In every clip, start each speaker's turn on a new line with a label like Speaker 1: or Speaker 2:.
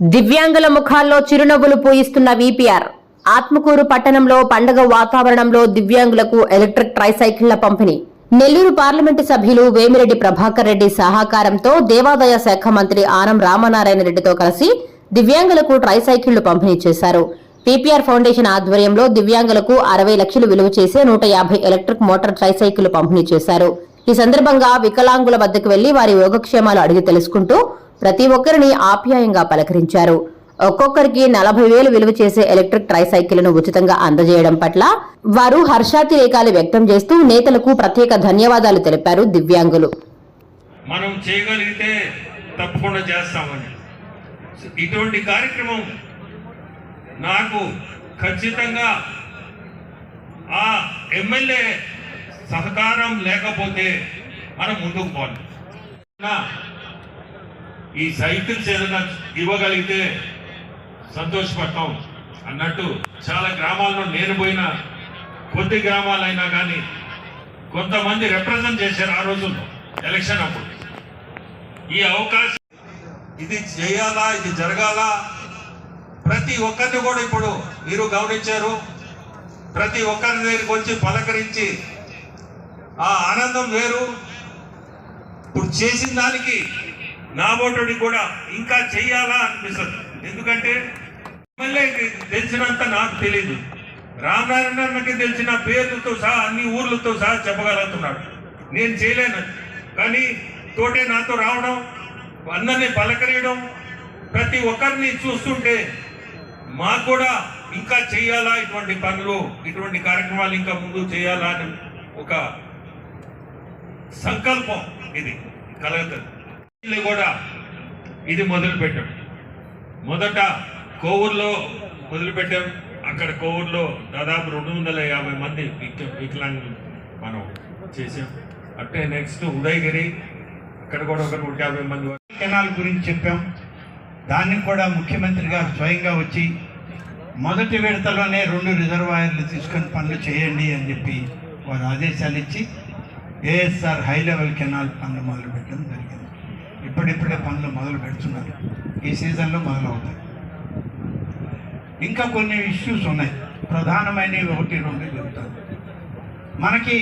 Speaker 1: దివ్యాంగుల ముఖాల్లో చిరునవ్వులు పూయిస్తున్న వీపీఆర్. ఆత్మకూరు పట్టణంలో పండగ వాతావరణంలో దివ్యాంగులకు ఎలక్ట్రిక్ ట్రైసైకిళ్ళ పంపిణీ. నెల్లూరు పార్లమెంటు సభ్యులు వేమిరెడ్డి ప్రభాకర్ రెడ్డి సహకారంతో దేవాదాయ శాఖ మంత్రి ఆనం రామనారాయణ రెడ్డితో కలిసి దివ్యాంగులకు ట్రైసైకిళ్ళు పంపిణీ చేశారు. పీపీఆర్ ఫౌండేషన్ ఆధ్వర్యంలో దివ్యాంగులకు అరవై లక్షలు విలువ చేసే నూట యాభై ఎలక్ట్రిక్ మోటార్ ట్రైసైకిళ్ళు పంపిణీ చేశారు. ఈ సందర్భంగా వికలాంగుల వద్దకు వెళ్ళి వారి యోగక్షేమాలు అడిగి తెలుసుకుంటూ ప్రతి ఒక్కరిని ఆప్యాయంగా పలకరించారు. ఒక్కొక్కరికి నలభై వేలు విలువ చేసే ఎలక్ట్రిక్ ట్రైసైకిల్ను ఉచితంగా అందజేయడం పట్ల వారు హర్షాతిరేకాలు వ్యక్తం చేస్తూ నేతలకు ప్రత్యేక ధన్యవాదాలు తెలిపారు దివ్యాంగులు.
Speaker 2: మనం చేయగలిగితే తప్పకుండా చేస్తామని. ఇటువంటి కార్యక్రమం నాకు ఖచ్చితంగా ఆ ఎమ్మెల్యే సహకారం లేకపోతే మనం ముందుకు పోవాలి. ఈ సైకిల్స్ ఏదైనా ఇవ్వగలిగితే సంతోషపడతాం అన్నట్టు చాలా గ్రామాల్లో నేను పోయిన కొద్ది గ్రామాలైనా కానీ కొంతమంది రిప్రజెంట్ చేశారు ఆ రోజుల్లో ఎలక్షన్ అప్పుడు. ఈ అవకాశం ఇది చేయాలా ఇది జరగాలా? ప్రతి ఒక్కరిని కూడా ఇప్పుడు మీరు గమనించారు. ప్రతి ఒక్కరి దగ్గరికి వచ్చి పలకరించి ఆ ఆనందం వేరు. ఇప్పుడు చేసిన దానికి నా ఓటుడి కూడా ఇంకా చెయ్యాలా అనిపిస్తుంది. ఎందుకంటే ఎమ్మెల్యే తెలిసినంత నాకు తెలియదు రామనారాయణకి తెలిసిన పేర్లతో సహా అన్ని ఊర్లతో సహా చెప్పగలుగుతున్నాడు. నేను చేయలేను. కానీ తోటే నాతో రావడం అందరినీ పలకరేయడం ప్రతి ఒక్కరిని చూస్తుంటే మాకు కూడా ఇంకా చేయాలా ఇటువంటి పనులు ఇటువంటి కార్యక్రమాలు ఇంకా ముందు చేయాలా అని ఒక సంకల్పం ఇది. కలగతుంది కూడా ఇది మొదలు పెట్టాం మొదట కోవూరులో మొదలుపెట్టాం. అక్కడ కోవూరులో దాదాపు రెండు వందల యాభై మంది వికలాంగులు మనం చేసాం అంటే నెక్స్ట్ ఉదయగిరి అక్కడ కూడా ఒక నూట యాభై మంది
Speaker 3: కెనాల్ గురించి చెప్పాం. దాన్ని కూడా ముఖ్యమంత్రి గారు స్వయంగా వచ్చి మొదటి విడతలోనే రెండు రిజర్వాయర్లు తీసుకొని పనులు చేయండి అని చెప్పి వారు ఆదేశాలు ఇచ్చి ఏఎస్ఆర్ హై లెవెల్ కెనాల్ పనులు మొదలుపెట్టడం జరిగింది. ఇప్పుడిప్పుడే పనులు మొదలు పెడుతున్నారు. ఈ సీజన్లో మొదలవుతాయి. ఇంకా కొన్ని ఇష్యూస్ ఉన్నాయి. ప్రధానమైనవి ఒకటి రెండు చెబుతాను మనకి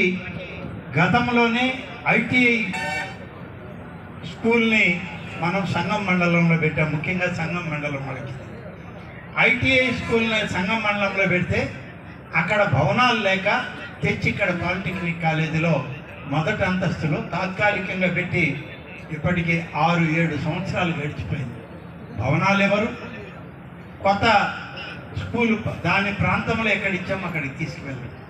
Speaker 3: గతంలోనే ఐటీఐ స్కూల్ని మనం సంఘం మండలంలో పెట్టాం. ముఖ్యంగా సంఘం మండలం వాళ్ళకి ఐటీఐ స్కూల్ని సంఘం మండలంలో పెడితే అక్కడ భవనాలు లేక తెచ్చి ఇక్కడ పాలిటెక్నిక్ కాలేజీలో మొదటి అంతస్తులో తాత్కాలికంగా పెట్టి ఇప్పటికే ఆరు ఏడు సంవత్సరాలు గడిచిపోయింది. భవనాలు ఎవరు కొత్త స్కూల్ దాని ప్రాంతంలో ఎక్కడ ఇచ్చామో అక్కడికి తీసుకువెళ్ళారు